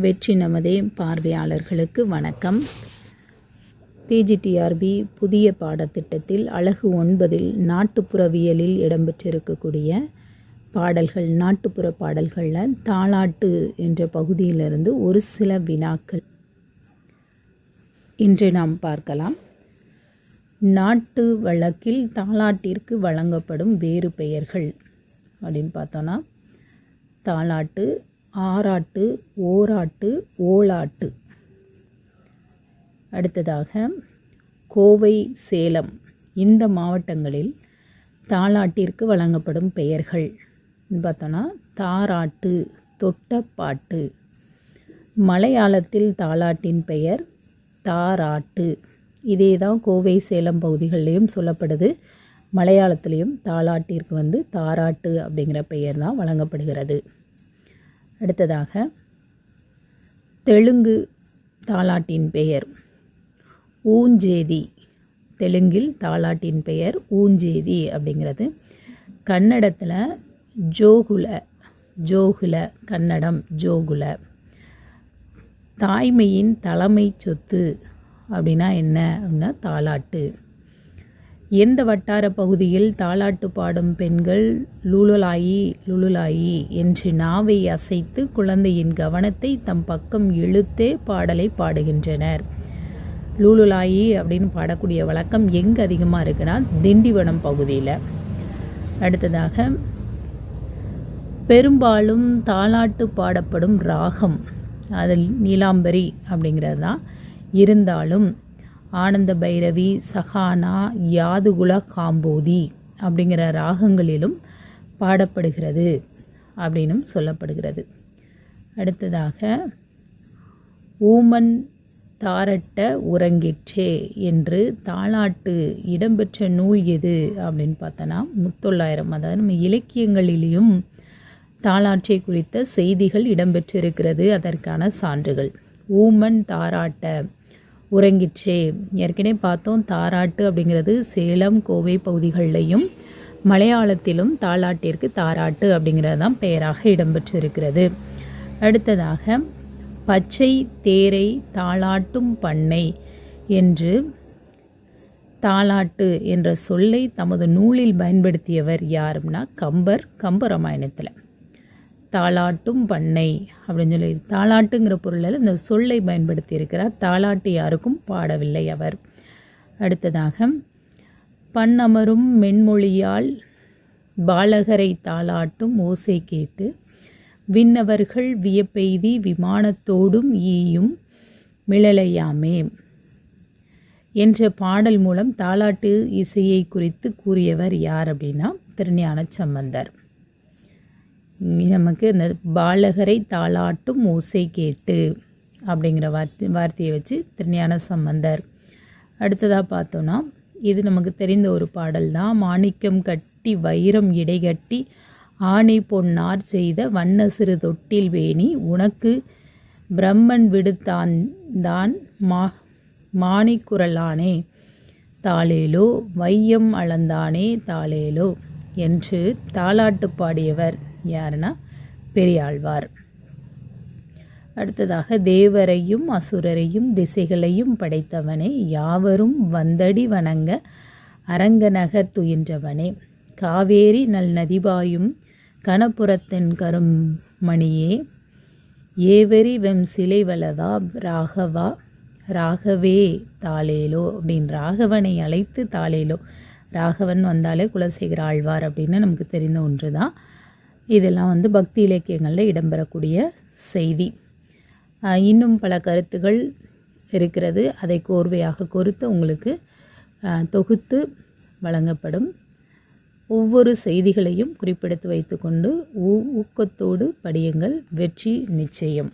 வெற்றி நமதே பார்வையாளர்களுக்கு வணக்கம். பிஜிடிஆர்பி புதிய பாடத்திட்டத்தில் அழகு ஒன்பதில் நாட்டுப்புறவியலில் இடம்பெற்றிருக்கக்கூடிய பாடல்கள் நாட்டுப்புற பாடல்களில் தாலாட்டு என்ற பகுதியிலிருந்து ஒரு சில வினாக்கள் இன்று நாம் பார்க்கலாம். நாட்டு வழக்கில் தாலாட்டிற்கு வழங்கப்படும் வேறு பெயர்கள் அப்படின்னு பார்த்தோன்னா தாலாட்டு ஆறாட்டு ஓராட்டு ஓலாட்டு. அடுத்ததாக கோவை சேலம். இந்த மாவட்டங்களில் தாலாட்டிற்கு வழங்கப்படும் பெயர்கள். பார்த்தோன்னா தாராட்டு தொட்டப்பாட்டு. மலையாளத்தில் தாலாட்டின் பெயர் தாராட்டு. இதே தான் கோவை சேலம் பகுதிகளிலையும் சொல்லப்படுது. மலையாளத்திலையும் தாலாட்டிற்கு வந்து தாராட்டு அப்படிங்கிற பெயர் தான் வழங்கப்படுகிறது. அடுத்ததாக தெலுங்கு தாலாட்டின் பெயர் ஊஞ்சேதி. தெலுங்கில் தாலாட்டின் பெயர் ஊஞ்சேதி அப்படிங்கிறது. கன்னடத்தில் ஜோகுல ஜோகுல கன்னடம் ஜோகுல. தாய்மையின் தலைமை சொத்து அப்படின்னா என்ன? அப்படின்னா தாலாட்டு. எந்த வட்டார பகுதியில் தாலாட்டு பாடும் பெண்கள் லூலுலாயி லுலுலாயி என்று நாவை அசைத்து குழந்தையின் கவனத்தை தம் பக்கம் இழுத்தே பாடலை பாடுகின்றனர். லூலுலாயி அப்படின்னு பாடக்கூடிய வழக்கம் எங்கே அதிகமாக இருக்குன்னா திண்டிவனம் பகுதியில். அடுத்ததாக பெரும்பாலும் தாலாட்டு பாடப்படும் ராகம் அதில் நீலாம்பரி அப்படிங்கிறது தான் இருந்தாலும் ஆனந்த பைரவி சஹானா யாதுகுல காம்போதி அப்படிங்கிற ராகங்களிலும் பாடப்படுகிறது அப்படின்னும் சொல்லப்படுகிறது. அடுத்ததாக ஊமன் தாரட்ட உறங்கிற்றே என்று தாளாட்டு இடம்பெற்ற நூல் எது அப்படின்னு பார்த்தோன்னா முத்தொள்ளாயிரம் அதாவது நம்ம இலக்கியங்களிலேயும் தாளாற்றை குறித்த செய்திகள் இடம்பெற்றிருக்கிறது. அதற்கான சான்றுகள். ஊமன் தாராட்ட உறங்கிற்றே. ஏற்கனவே பார்த்தோம் தாராட்டு அப்படிங்கிறது சேலம் கோவை பகுதிகளிலையும் மலையாளத்திலும் தாலாட்டிற்கு தாராட்டு அப்படிங்கிறது தான் பெயராக இடம்பெற்றிருக்கிறது. அடுத்ததாக பச்சை தேரை தாளாட்டும் பண்ணை என்று தாலாட்டு என்ற சொல்லை தமது நூலில் பயன்படுத்தியவர் யாருன்னா கம்பர் கம்பராமாயணத்தில். தாளாட்டும் பண்ணை அப்படின்னு சொல்லி தாளாட்டுங்கிற பொருளில் இந்த சொல்லை பயன்படுத்தி இருக்கிறார் தாளாட்டு யாருக்கும் பாடவில்லை அவர். அடுத்ததாக பண்ணமரும் மென்மொழியால் பாலகரை தாளாட்டும் ஓசை கேட்டு விண்ணவர்கள் வியப்பெய்தி விமானத்தோடும் ஈயும் மிளலையாமே என்ற பாடல் மூலம் தாலாட்டு இசையை குறித்து கூறியவர் யார் அப்படின்னா திருஞான சம்பந்தர் நமக்கு இந்த பாலகரை தாளாட்டும் ஓசை கேட்டு அப்படிங்கிற வார்த்தை வார்த்தையை வச்சு திருஞான சம்பந்தர். அடுத்ததாக பார்த்தோன்னா இது நமக்கு தெரிந்த ஒரு பாடல் தான். மாணிக்கம் கட்டி வைரம் இடைகட்டி ஆணை பொன்னார் செய்த வண்ண சிறு தொட்டில் வேணி உனக்கு பிரம்மன் விடுத்தான் தான் மா மாணிக்குரலானே தாளேலோ வையம் அளந்தானே தாளேலோ என்று தாளாட்டு பாடியவர். யாருன்னா பெரியாழ்வார். அடுத்ததாக தேவரையும் அசுரரையும் திசைகளையும் படைத்தவனே யாவரும் வந்தடி வணங்க அரங்கநகர் துயின்றவனே. காவேரி நல் நதிபாயும் கணபுரத்தின் கரும் மணியே ஏவரி வெம் சிலை வலதா ராகவா ராகவே தாளேலோ அப்படின்னு ராகவனை அழைத்து தாளேலோ. ராகவன் வந்தாலே குலசேகர ஆழ்வார் அப்படின்னு நமக்கு தெரிந்த ஒன்று தான் இதெல்லாம் வந்து பக்தி இலக்கியங்களில் இடம்பெறக்கூடிய செய்தி. இன்னும் பல கருத்துகள் இருக்கிறது. அதை கோர்வையாக கொறுத்து உங்களுக்கு தொகுத்து வழங்கப்படும். ஒவ்வொரு செய்திகளையும் குறிப்பெடுத்து வைத்துக்கொண்டு ஊக்கத்தோடு படியுங்கள். வெற்றி நிச்சயம்.